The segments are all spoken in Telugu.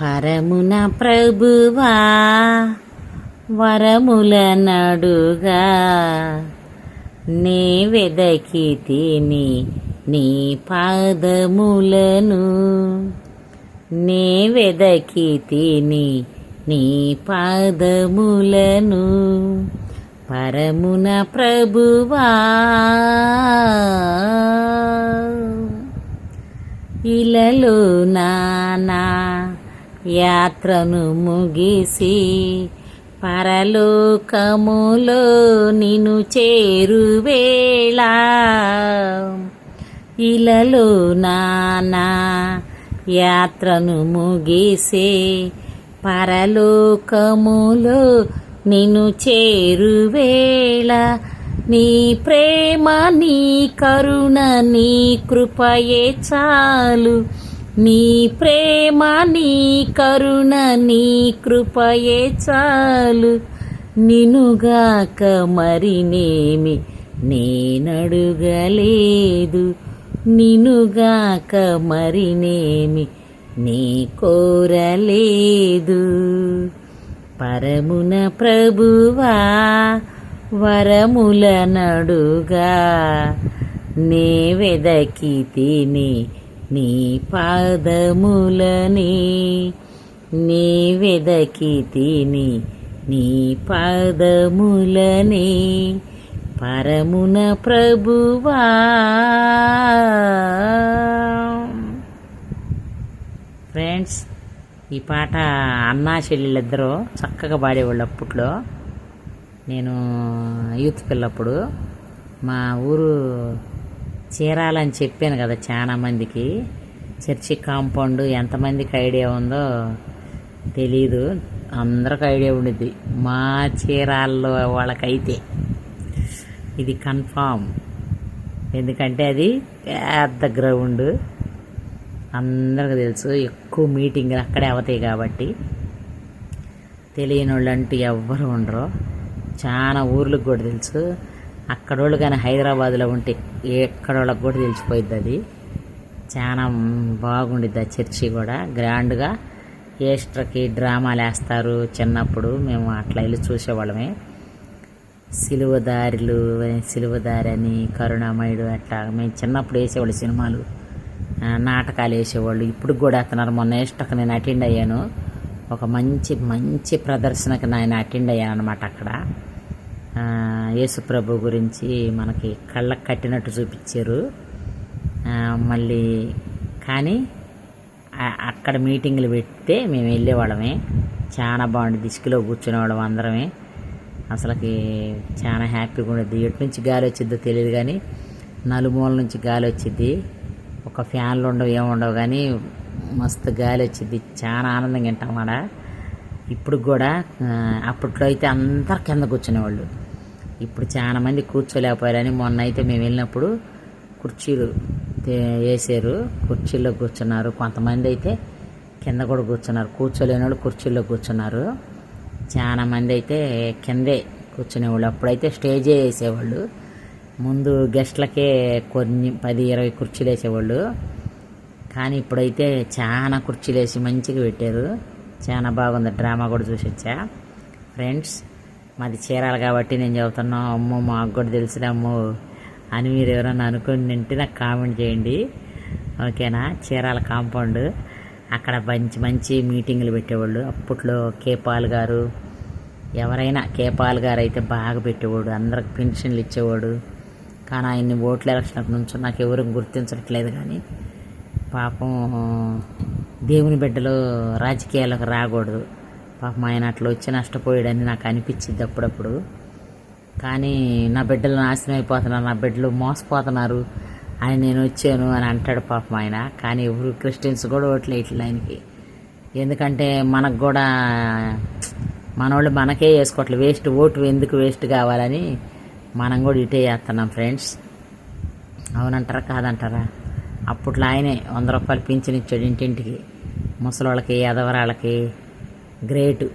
పరమున ప్రభువా వరముల నడుగా. నే వెదకి తిని నీ పాదములను నే వెదకి తిని నీ పాదములను. పరమున ప్రభువా ఇలలో నానా యాత్రను ముగిసి పరలోకములో నిను చేరువేళ ఇలలో నానా యాత్రను ముగిసే పరలోకములో నిను చేరువేళ నీ ప్రేమ నీ కరుణ నీ కృపయే చాలు. నీ ప్రేమ నీ కరుణ నీ కృపయే చాలు. నినుగాక మరినేమి నేనడుగలేదు. నినుగాక మరినేమి నీ కోరలేదు. పరమున ప్రభువా వరముల నడుగా నే వెదకి తిని నీ పాదములని నీ వెదకి తిని నీ పాదములని పరమున ప్రభువా. ఫ్రెండ్స్ ఈ పాట అన్నా చెల్లెళ్ళిద్దరూ చక్కగా పాడేవాళ్ళు అప్పట్లో. నేను యూత్ పిల్లప్పుడు మా ఊరు చీరాలని చెప్పాను కదా చాలా మందికి. చర్చి కాంపౌండ్ ఎంతమందికి ఐడియా ఉందో తెలీదు. అందరికి ఐడియా ఉండిద్ది. మా చీరాల్లో వాళ్ళకైతే. ఇది కన్ఫామ్. ఎందుకంటే అది పెద్ద గ్రౌండ్. అందరికి తెలుసు ఎక్కువ మీటింగ్లు అక్కడే అవుతాయి కాబట్టి. తెలియని వాళ్ళు అంటూ ఎవ్వరు ఉండరు. చాలా ఊర్లకు కూడా తెలుసు. అక్కడోళ్ళు కానీ హైదరాబాద్లో ఉంటే ఎక్కడోళ్ళకి కూడా తెలిసిపోయింది అది. చాలా బాగుండిద్ది ఆ చర్చి కూడా. గ్రాండ్గా ఈస్టర్కి డ్రామాలు వేస్తారు చిన్నప్పుడు. మేము అట్లా వెళ్ళి చూసేవాళ్ళమే. సిలువదారులు సిలువదారి అని కరుణామయుడు అట్లా మేము చిన్నప్పుడు వేసేవాళ్ళు సినిమాలు. నాటకాలు వేసేవాళ్ళు. ఇప్పుడు కూడా వేస్తున్నారు మొన్న ఈస్టర్కి నేను అటెండ్ అయ్యాను. ఒక మంచి మంచి ప్రదర్శనకి నేను అటెండ్ అయ్యాను అనమాట అక్కడ. యేసుప్రభు గురించి మనకి కళ్ళకు కట్టినట్టు చూపించారు. మళ్ళీ కానీ అక్కడ మీటింగ్లు పెడితే మేము వెళ్ళేవాళ్ళమే. చాలా బాగుంది దిష్కిలో కూర్చునేవాళ్ళం అందరమే. అసలుకి చాలా హ్యాపీగా ఉండేది. ఎటు నుంచి గాలి వచ్చిద్దో తెలియదు కానీ నలుమూల నుంచి గాలి వచ్చింది. ఒక ఫ్యాన్లు ఉండవు ఏముండవు కానీ మస్తు గాలి వచ్చింది. చాలా ఆనందంగా వింటాం ఆడ ఇప్పుడు కూడా అప్పట్లో అయితే అందరు కింద కూర్చునేవాళ్ళు. ఇప్పుడు చాలా మంది కూర్చోలేకపోయారని మొన్న అయితే మేము వెళ్ళినప్పుడు కుర్చీలు వేసారు కుర్చీల్లో కూర్చున్నారు. కొంతమంది అయితే కింద కూడా కూర్చున్నారు. కూర్చోలేని వాళ్ళు కుర్చీల్లో కూర్చున్నారు. చాలా మంది అయితే కిందే కూర్చునేవాళ్ళు. అప్పుడైతే స్టేజే వేసేవాళ్ళు. ముందు గెస్ట్లకే కొన్ని పది ఇరవై కుర్చీలు వేసేవాళ్ళు. కానీ ఇప్పుడైతే చాలా కుర్చీలు వేసి మంచిగా పెట్టారు. చాలా బాగుంది. డ్రామా కూడా చూసొచ్చా ఫ్రెండ్స్ మాది చీరాలు కాబట్టి నేను చెబుతున్నా అమ్మో మాకు కూడా తెలిసిన అమ్మో అని మీరు ఎవరైనా అనుకుని నింటే నాకు కామెంట్ చేయండి. ఓకేనా? చీరాల కాంపౌండ్. అక్కడ మంచి మంచి మీటింగులు పెట్టేవాళ్ళు. అప్పట్లో కేపాల్ గారు ఎవరైనా కేపాల్ గారు అయితే బాగా పెట్టేవాడు. అందరికి పెన్షన్లు ఇచ్చేవాడు. కానీ ఆయన్ని ఓట్ల ఎలక్షన్కి నుంచి నాకు ఎవరు గుర్తించట్లేదు కానీ పాపం దేవుని బిడ్డలు రాజకీయాలకు రాకూడదు. పాపం ఆయన అట్లా వచ్చి నష్టపోయాడని నాకు అనిపించింది అప్పుడప్పుడు. కానీ నా బిడ్డలు నాశనం అయిపోతున్నారు నా బిడ్డలు మోసపోతున్నారు. అని నేను వచ్చాను అని అంటాడు పాపం ఆయన. కానీ ఎవరు క్రిస్టియన్స్ కూడా ఓట్లు ఇట్లా ఆయనకి. ఎందుకంటే మనకు కూడా మనోళ్ళు మనకే వేసుకోవట్లేదు. వేస్ట్ ఓటు ఎందుకు వేస్ట్ కావాలని మనం కూడా ఇటే చేస్తున్నాం ఫ్రెండ్స్. అవునంటారా కాదంటారా? అప్పట్లో ఆయనే వంద రూపాయలు పింఛన్ ఇచ్చాడు ఇంటింటికి. ముసలోళ్ళకి ఎదవరాళ్ళకి గ్రేటు.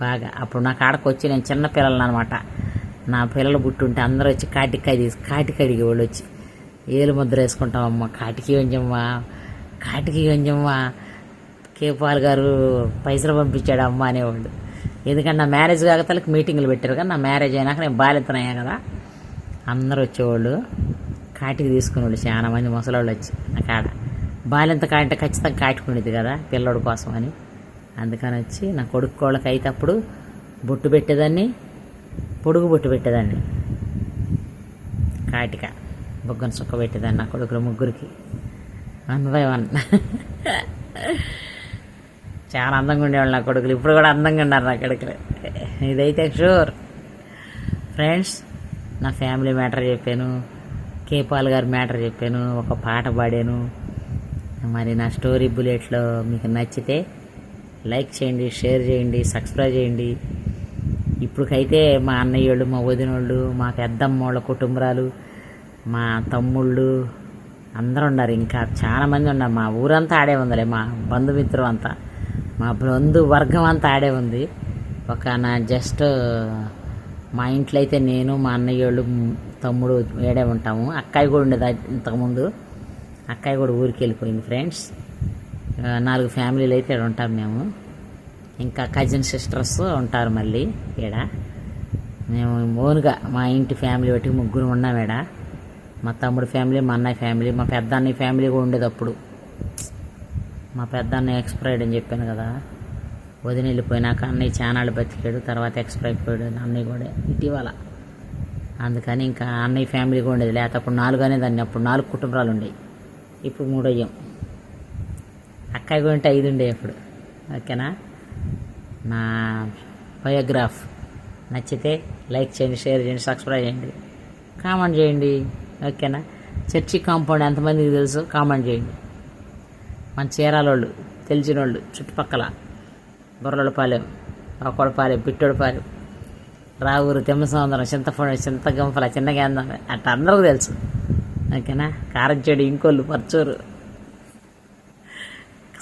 బాగా. అప్పుడు నా కాడకు వచ్చి నేను చిన్న పిల్లలు అనమాట నా పిల్లలు పుట్టుంటే అందరూ వచ్చి కాటికాయ తీసి కాటికాయ అడిగేవాళ్ళు వచ్చి ఏలు ముద్ర వేసుకుంటామమ్మ కాటికి వంజమ్మా కాటికి వంజమ్మా కేపాల్ గారు పైసలు పంపించాడు అమ్మ అనేవాళ్ళు. ఎందుకంటే నా మ్యారేజ్ కాకతలకి మీటింగ్లు పెట్టారు కదా నా మ్యారేజ్ అయినాక నేను బాలింతనయ్యా కదా. అందరూ వచ్చేవాళ్ళు కాటికి తీసుకునేవాళ్ళు చాలా మంది ముసలోళ్ళు వచ్చి నా కాడ. బాలింత కాంటే ఖచ్చితంగా కాటుకునేది కదా పిల్లోడి కోసం అని. అందుకని వచ్చి నా కొడుకు కోళ్ళకి అయితే అప్పుడు బొట్టు పెట్టేదాన్ని పొడుగు బొట్టు పెట్టేదాన్ని. కాటిక బొగ్గన సుక్క పెట్టేదాన్ని నా కొడుకులు ముగ్గురికి. వన్ బై వన్ చాలా అందంగా ఉండేవాళ్ళు నా కొడుకులు. ఇప్పుడు కూడా అందంగా ఉన్నారు నా కొడుకులు. ఇదైతే షూర్. ఫ్రెండ్స్ నా ఫ్యామిలీ మ్యాటర్ చెప్పాను. కేపాల్ గారి మ్యాటర్ చెప్పాను. ఒక పాట పాడాను. మరి నా స్టోరీ బుల్లెట్లో మీకు నచ్చితే లైక్ చేయండి షేర్ చేయండి సబ్స్క్రైబ్ చేయండి. ఇప్పటికైతే మా అన్నయ్యోళ్ళు మా వదినోళ్ళు మా పెద్దమ్మ వాళ్ళ కుటుంబరాలు మా తమ్ముళ్ళు అందరూ ఉన్నారు. ఇంకా చాలామంది ఉన్నారు. మా ఊరంతా ఆడే ఉందిలే మా బంధుమిత్రులు అంతా. మా బంధు వర్గం అంతా ఆడే ఉంది. ఒక నా జస్ట్ మా ఇంట్లో అయితే నేను మా అన్నయ్యోళ్ళు తమ్ముడు వేడే ఉంటాము. అక్కయ్య కూడా ఉండేది ఇంతకుముందు. అక్కయ్య కూడా ఊరికి వెళ్ళిపోయింది ఫ్రెండ్స్. నాలుగు ఫ్యామిలీలు అయితే ఈడ ఉంటాం మేము. ఇంకా కజిన్ సిస్టర్స్ ఉంటారు మళ్ళీ ఈడ మేము ఓన్గా మా ఇంటి ఫ్యామిలీ బట్టి ముగ్గురు ఉన్నాం ఈడ మా తమ్ముడు ఫ్యామిలీ మా అన్నయ్య ఫ్యామిలీ మా పెద్ద అన్నయ్య ఫ్యామిలీ కూడా ఉండేది అప్పుడు. మా పెద్ద అన్నయ్య ఎక్స్పైర్డ్ అని చెప్పాను కదా. వదిన వెళ్ళిపోయినాక అన్నయ్య చానాళ్ళు బతికాడు తర్వాత ఎక్స్పైర్ అయిపోయాడు అన్నయ్య కూడా ఇటీవల. అందుకని ఇంకా అన్నయ్య ఫ్యామిలీ కూడా ఉండేది. లేకపోతే అప్పుడు నాలుగు అనేది అన్ని అప్పుడు నాలుగు కుటుంబాలు ఉండేవి. ఇప్పుడు మూడయ్యాం అయ్యాం కూడా ఉంటే ఐదు ఉండే అప్పుడు. ఓకేనా? నా బయోగ్రాఫ్ నచ్చితే లైక్ చేయండి షేర్ చేయండి సబ్స్క్రైబ్ చేయండి. కామెంట్ చేయండి. ఓకేనా? చర్చి కాంపౌండ్ ఎంతమందికి తెలుసు? కామెంట్ చేయండి. మన చీరాలోళ్ళు తెలిసిన వాళ్ళు చుట్టుపక్కల బుర్రలపాలెం ఒకడపాలెం పిట్టోడపాలెం రావూరు తిమ్మసముద్రం చింతపండు చింతగంపల చిన్నగేందం అట్లా అందరికీ తెలుసు. ఓకేనా? కారంచేడు ఇంకోళ్ళు పర్చూరు.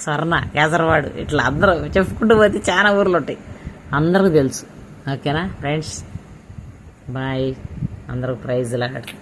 స్వర్ణ కేసరవాడు ఇట్లా అందరూ చెప్పుకుంటూ పోతే చాలా ఊర్లు ఉంటాయి. అందరికీ తెలుసు. ఓకేనా ఫ్రెండ్స్? బాయ్. అందరికి ప్రైజ్ లాగట్లేదు